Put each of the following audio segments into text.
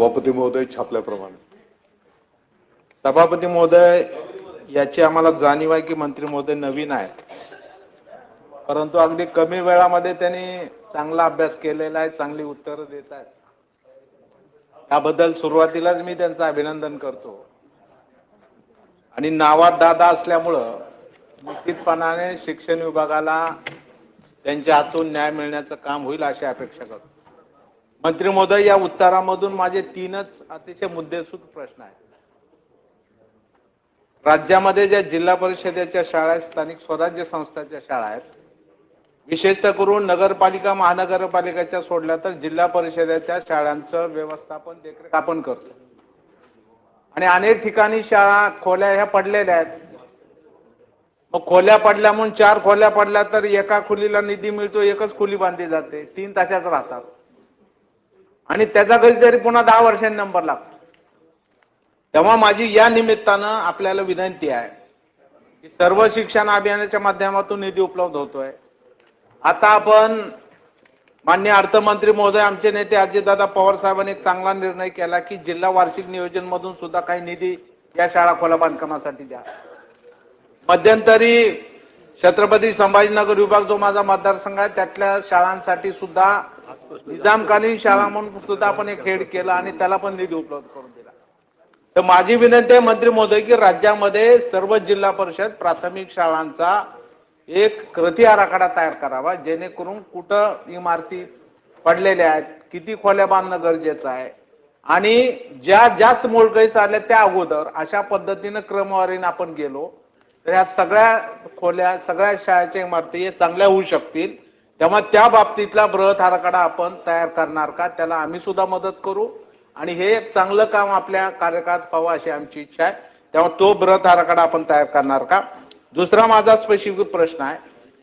सभापती महोदय छापल्याप्रमाणे. सभापती महोदय याची आम्हाला जाणीव आहे की मंत्री महोदय नवीन आहेत. परंतु अगदी कमी वेळामध्ये त्यांनी चांगला अभ्यास केलेला आहे चांगली उत्तरं देत आहेत. त्याबद्दल सुरुवातीलाच मी त्यांचं अभिनंदन करतो. आणि नावात दादा असल्यामुळं निश्चितपणाने शिक्षण विभागाला त्यांच्या हातून न्याय मिळण्याचं काम होईल अशी अपेक्षा करतो. मंत्री महोदय या उत्तरामधून माझे तीनच अतिशय मुद्देसूद प्रश्न आहेत. राज्यामध्ये ज्या जिल्हा परिषदेच्या शाळा आहेत स्थानिक स्वराज्य संस्थांच्या शाळा आहेत विशेषतः करून नगरपालिका महानगरपालिकेच्या सोडल्या तर जिल्हा परिषदेच्या शाळांचं व्यवस्थापन देखरेख आपण करतो. आणि अनेक ठिकाणी शाळा खोल्या ह्या पडलेल्या आहेत. मग खोल्या पडल्या म्हणून चार खोल्या पडल्या तर एका खोलीला निधी मिळतो एकच खोली बांधली जाते तीन तशाच राहतात. आणि त्याचा कधीतरी पुन्हा दहा वर्षांनी नंबर लागतो. तेव्हा माझी या निमित्तानं आपल्याला विनंती आहे की सर्व शिक्षण अभियानाच्या माध्यमातून निधी उपलब्ध होतोय. आता आपण मान्य अर्थमंत्री महोदय आमचे नेते अजितदादा पवार साहेबांनी एक चांगला निर्णय केला की जिल्हा वार्षिक नियोजन मधून सुद्धा काही निधी या शाळा खोला बांधकामासाठी द्या. मध्यंतरी छत्रपती संभाजीनगर विभाग जो माझा मतदारसंघ आहे त्यातल्या शाळांसाठी सुद्धा निजामकालीन शाळा म्हणून सुद्धा आपण एक हेड केला आणि त्याला पण निधी उपलब्ध करून दिला. तर माझी विनंती आहे मंत्री महोदय की राज्यामध्ये सर्व जिल्हा परिषद प्राथमिक शाळांचा एक कृती आराखडा तयार करावा जेणेकरून कुठं इमारती पडलेल्या आहेत किती खोल्या बांधणं गरजेचं आहे आणि ज्या जास्त मोडकळीस आल्या त्या अगोदर अशा पद्धतीनं क्रमवारीने आपण गेलो तर ह्या सगळ्या खोल्या सगळ्या शाळेच्या इमारती हे चांगल्या होऊ शकतील. तेव्हा त्या बाबतीतला बृहत आराखडा आपण तयार करणार का? त्याला आम्ही सुद्धा मदत करू. आणि हे एक चांगलं काम आपल्या कार्यकाळात व्हावं अशी आमची इच्छा आहे. तेव्हा तो बृहत आराखडा आपण तयार करणार का? दुसरा माझा स्पेसिफिक प्रश्न आहे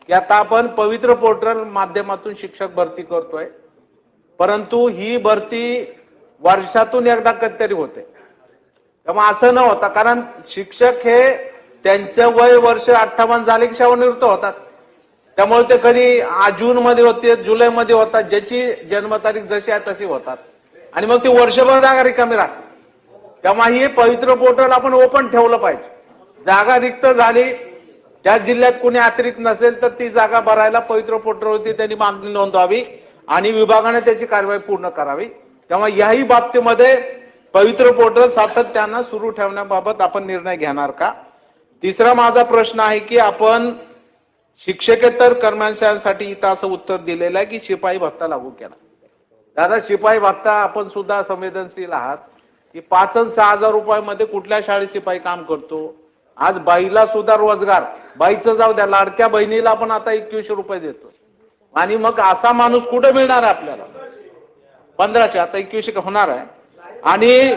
की आता आपण पवित्र पोर्टल माध्यमातून शिक्षक भरती करतोय. परंतु ही भरती वर्षातून एकदा कधीतरी होते. तेव्हा असं न होता कारण शिक्षक हे त्यांचं वय वर्ष अठ्ठावन्न झाले की सेवानिवृत्त होतात. त्यामुळे ते कधी जून मध्ये होते जुलै मध्ये होतात ज्याची जन्मतारीख जशी आहे तशी होतात. आणि मग ती वर्षभर जागा रिकामी राहते. तेव्हा ही पवित्र पोर्टल आपण ओपन ठेवलं पाहिजे. जागा रिक्त झाली त्या जिल्ह्यात कोणी अतिरिक्त नसेल तर ती जागा भरायला पवित्र पोर्टलवरती त्यांनी मागणी नोंदवावी आणि विभागाने त्याची कारवाई पूर्ण करावी. तेव्हा याही बाबतीमध्ये पवित्र पोर्टल सातत्यानं सुरू ठेवण्याबाबत आपण निर्णय घेणार का? तिसरा माझा प्रश्न आहे की आपण शिक्षकेतर कर्मचाऱ्यांसाठी इथं असं उत्तर दिलेलं आहे की शिपाई भत्ता लागू केला. दादा शिपाई भत्ता आपण सुद्धा संवेदनशील आहात. की पाच सहा हजार रुपयामध्ये कुठल्या शाळेत शिपाई काम करतो? आज बाईला सुद्धा रोजगार. बाईचं जाऊ द्या लाडक्या बहिणीला आपण आता एकवीसशे रुपये देतो. आणि मग असा माणूस कुठे मिळणार आहे आपल्याला? पंधराशे आता एकवीसशे होणार आहे? आणि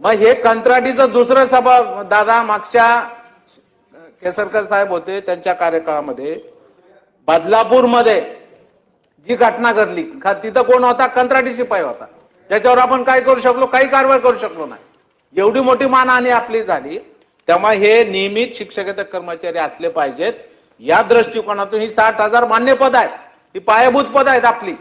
मग हे कंत्राटीचं दुसरं सभा दादा मागच्या केसरकर साहेब होते त्यांच्या कार्यकाळामध्ये. बदलापूरमध्ये जी घटना घडली तिथं कोण होता? कंत्राटी शिपाई होता. त्याच्यावर आपण काय करू शकलो? काही कारवाई करू शकलो नाही. एवढी मोठी मानहानी आपली झाली. तेव्हा हे नियमित शिक्षकेतर कर्मचारी असले पाहिजेत. या दृष्टिकोनातून ही साठ हजार मान्य पद आहेत. ही पायाभूत पद आहेत आपली.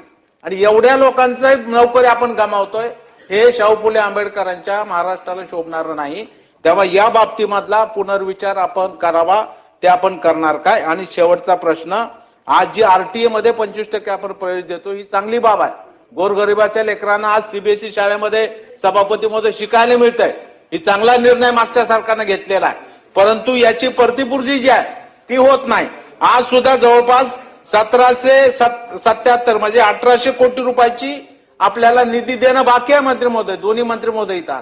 आणि एवढ्या लोकांचं नोकरी आपण गमावतोय. हे शाहू फुले आंबेडकरांच्या महाराष्ट्राला शोभणार नाही. तेव्हा या बाबतीमधला पुनर्विचार आपण करावा ते आपण करणार काय? आणि शेवटचा प्रश्न आज जी आरटीए मध्ये पंचवीस टक्के आपण प्रवेश देतो ही चांगली बाब आहे. गोरगरिबाच्या लेकरांना आज सीबीएसई शाळेमध्ये सभापती मध्ये शिकायला मिळत आहे ही चांगला निर्णय मागच्या सरकारने घेतलेला आहे. परंतु याची प्रतिपूर्ती जी आहे ती होत नाही. आज सुद्धा जवळपास सतराशे सत्याहत्तर म्हणजे अठराशे कोटी रुपयाची आपल्याला निधी देणं बाकी आहे मंत्री महोदय दोन्ही मंत्री महोदय येतात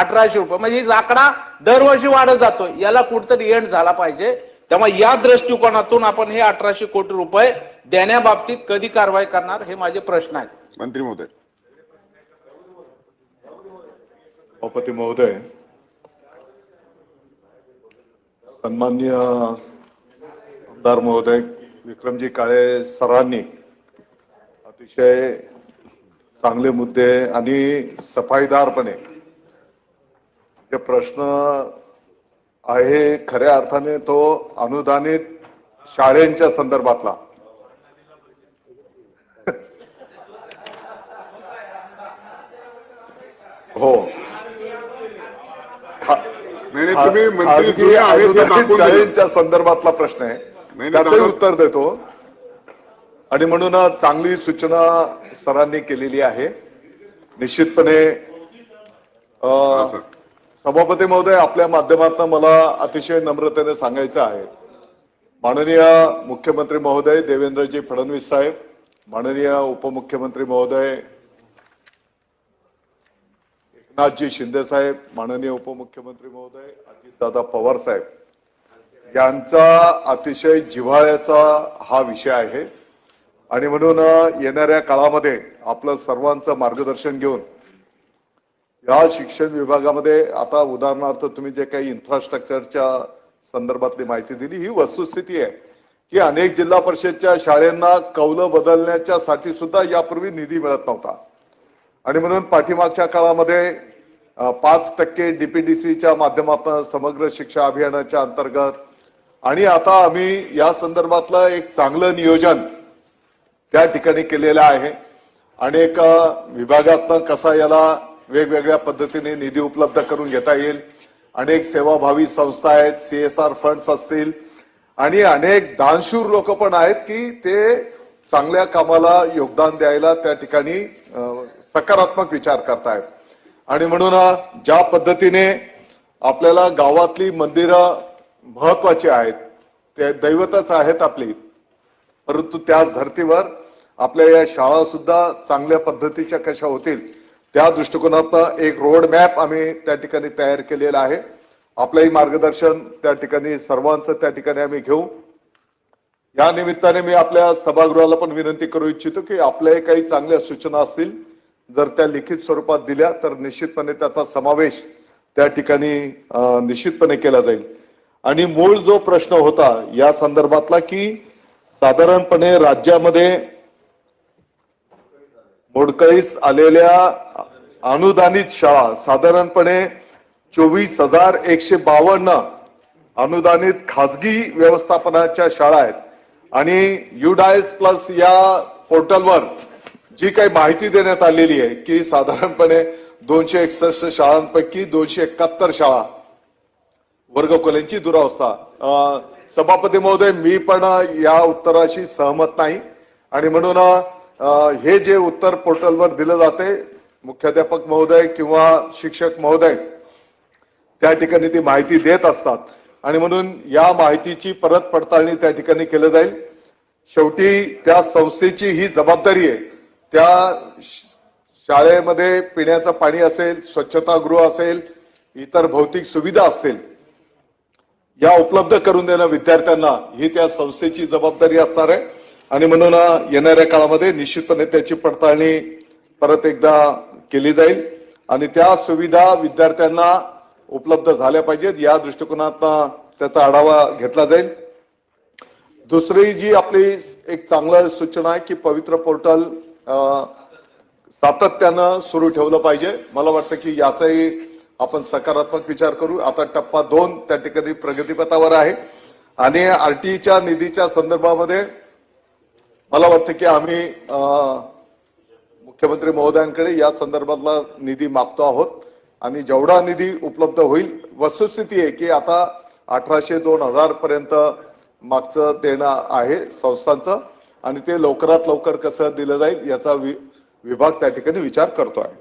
अठराशे रुपये. म्हणजे ही आकडा दरवर्षी वाढत जातो याला कुठतरी एंड झाला पाहिजे. तेव्हा या दृष्टिकोनातून आपण हे अठराशे कोटी रुपये देण्याबाबतीत कधी कारवाई करणार हे माझे प्रश्न आहेत. मंत्री महोदय. सभापती महोदय सन्मान्य आमदार महोदय विक्रमजी काळे सरांनी अतिशय चांगले मुद्दे आणि सफाईदारपणे हे प्रश्न आहे खऱ्या अर्थाने तो अनुदानित शाळेंच्या संदर्भातला. हो. शाळेच्या संदर्भातला प्रश्न आहे. दादा- उत्तर देतो. आणि म्हणून चांगली सूचना सरांनी केलेली आहे. निश्चितपणे. सभापती महोदय आपल्या माध्यमातून मला अतिशय नम्रतेने सांगायचं आहे. माननीय मुख्यमंत्री महोदय देवेंद्रजी फडणवीस साहेब माननीय उपमुख्यमंत्री महोदय एकनाथजी शिंदे साहेब माननीय उपमुख्यमंत्री महोदय अजितदादा पवार साहेब. यांचा अतिशय जिव्हाळ्याचा हा विषय आहे. आणि म्हणून येणाऱ्या काळामध्ये आपलं सर्वांचं मार्गदर्शन घेऊन या शिक्षण विभागामध्ये आता उदाहरणार्थ तुम्ही जे काही इन्फ्रास्ट्रक्चरच्या संदर्भातली माहिती दिली ही वस्तुस्थिती आहे की अनेक जिल्हा परिषदच्या शाळांना कौलं बदलण्याच्या साठी सुद्धा यापूर्वी निधी मिळत नव्हता. आणि म्हणून पाठीमागच्या काळामध्ये पाच टक्के डीपीडीसीच्या माध्यमातून समग्र शिक्षा अभियानाच्या अंतर्गत आणि आता आम्ही या संदर्भातलं एक चांगलं नियोजन त्या ठिकाणी केलेलं आहे. आणि एक विभागातनं कसा याला वेगवेगळ्या पद्धतीने निधी उपलब्ध करून घेता येईल. अनेक सेवाभावी संस्था आहेत सीएसआर फंड्स असतील. आणि अनेक दानशूर लोक पण आहेत की ते चांगल्या कामाला योगदान द्यायला त्या ठिकाणी सकारात्मक विचार करतायत. आणि म्हणून ज्या पद्धतीने आपल्याला गावातली मंदिरं महत्वाची आहेत ते दैवतच आहेत आपली. परंतु त्याच धर्तीवर आपल्या या शाळा सुद्धा चांगल्या पद्धतीच्या कशा होतील त्या दृष्टिकोनातनं एक रोड मॅप आम्ही त्या ठिकाणी तयार केलेला आहे. आपलंही मार्गदर्शन त्या ठिकाणी सर्वांचं त्या ठिकाणी आम्ही घेऊ. या निमित्ताने मी आपल्या सभागृहाला पण विनंती करू इच्छितो की आपल्याही काही चांगल्या सूचना असतील जर त्या लिखित स्वरूपात दिल्या तर निश्चितपणे त्याचा समावेश त्या ठिकाणी निश्चितपणे केला जाईल. आणि मूळ जो प्रश्न होता या संदर्भातला की साधारणपणे राज्यामध्ये मोडकळीस आलेल्या अनुदानित शाळा साधारणपणे चोवीस हजार एकशे बावन्न अनुदानित खाजगी व्यवस्थापनाच्या शाळा आहेत. आणि युडायस प्लस या पोर्टलवर जी काही माहिती देण्यात आलेली आहे की साधारणपणे दोनशे एकसष्ट शाळांपैकी दोनशे एकाहत्तर शाळा वर्गखोल्यांची दुरावस्था. सभापती महोदय मी पण या उत्तराशी सहमत नाही. आणि म्हणून हे जे उत्तर पोर्टलवर दिलं जाते मुख्याध्यापक महोदय किंवा शिक्षक महोदय त्या ठिकाणी ती माहिती देत असतात. आणि म्हणून या माहितीची परत पडताळणी त्या ठिकाणी केलं जाईल. शेवटी त्या संस्थेची ही जबाबदारी आहे. त्या शाळेमध्ये पिण्याचं पाणी असेल स्वच्छतागृह असेल इतर भौतिक सुविधा असतील या उपलब्ध करून देणं विद्यार्थ्यांना ही त्या संस्थेची जबाबदारी असणार आहे. आणि म्हणून येणाऱ्या काळामध्ये निश्चितपणे त्याची पडताळणी परत एकदा केली जाईल. आणि त्या सुविधा विद्यार्थ्यांना उपलब्ध झाल्या पाहिजेत. या दृष्टिकोनातनं त्याचा आढावा घेतला जाईल. दुसरी जी आपली एक चांगलं सूचना आहे की पवित्र पोर्टल सातत्यानं सुरू ठेवलं पाहिजे. मला वाटतं की याचाही आपण सकारात्मक विचार करू. आता टप्पा दोन त्या ठिकाणी प्रगतीपथावर आहे. आणि आरटीईच्या निधीच्या संदर्भामध्ये मला वाटतं की आम्ही मुख्यमंत्री महोदयांकडे या संदर्भातला निधी मागतो आहोत. आणि जेवढा निधी उपलब्ध होईल वस्तुस्थिती आहे की आता अठराशे दोन हजार पर्यंत मागचं देणं आहे संस्थांचं. आणि ते लवकरात लवकर कसं दिलं जाईल याचा वि- विभाग त्या ठिकाणी विचार करतो आहे